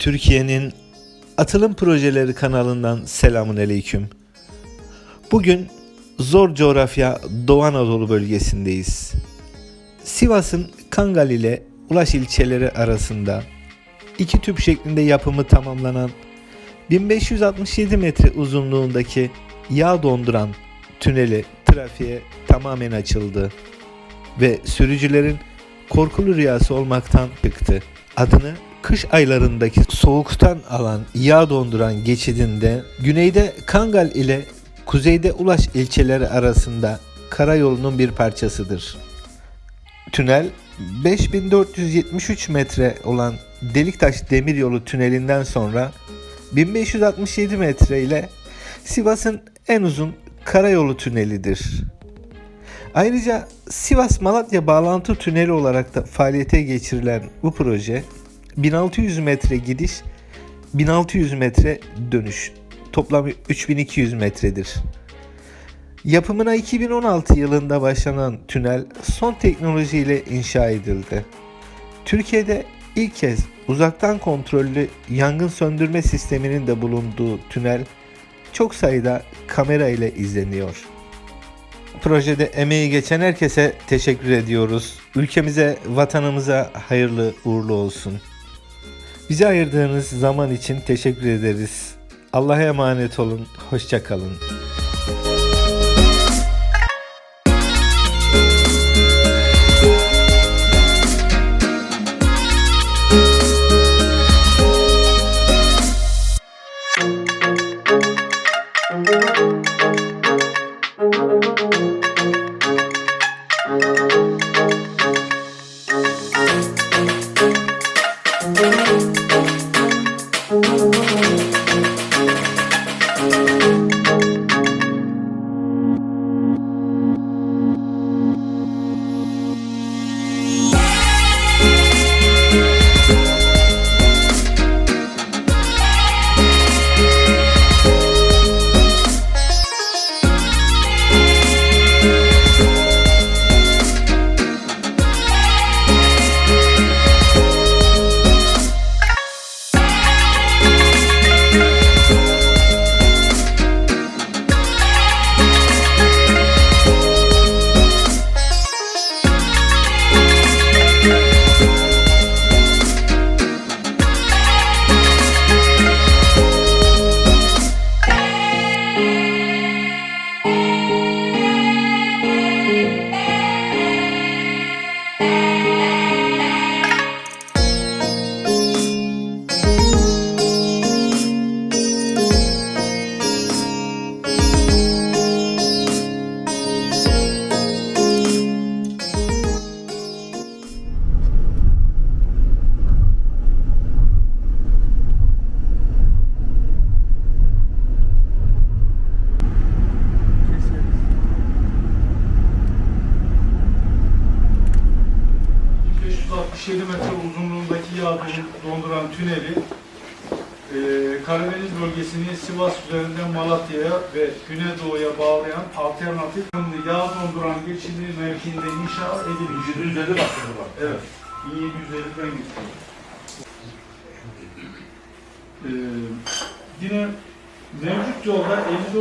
Türkiye'nin Atılım Projeleri kanalından selamun aleyküm. Bugün zor coğrafya Doğu Anadolu bölgesindeyiz. Sivas'ın Kangal ile Ulaş ilçeleri arasında iki tüp şeklinde yapımı tamamlanan 1567 metre uzunluğundaki yağ donduran tüneli trafiğe tamamen açıldı ve sürücülerin korkulu rüyası olmaktan çıktı. Adını kış aylarındaki soğuktan alan yağ donduran geçidinde güneyde Kangal ile kuzeyde Ulaş ilçeleri arasında karayolunun bir parçasıdır. Tünel 5473 metre olan Deliktaş Demiryolu tünelinden sonra 1567 metre ile Sivas'ın en uzun karayolu tünelidir. Ayrıca Sivas-Malatya bağlantı tüneli olarak da faaliyete geçirilen bu proje 1600 metre gidiş, 1600 metre dönüş. Toplam 3200 metredir. Yapımına 2016 yılında başlanan tünel son teknolojiyle inşa edildi. Türkiye'de ilk kez uzaktan kontrollü yangın söndürme sisteminin de bulunduğu tünel çok sayıda kamera ile izleniyor. Projede emeği geçen herkese teşekkür ediyoruz. Ülkemize, vatanımıza hayırlı uğurlu olsun. Bize ayırdığınız zaman için teşekkür ederiz. Allah'a emanet olun. Hoşça kalın. ...567 metre uzunluğundaki yağ don- donduran tüneli e, Karadeniz bölgesini Sivas üzerinden Malatya'ya ve Güneydoğu'ya bağlayan alternatif yağ donduran geçidi mevkiinde inşa edilmiş. 750 dakikada bak. Evet. 1750'den gitti. Ee, yine mevcut yolda 54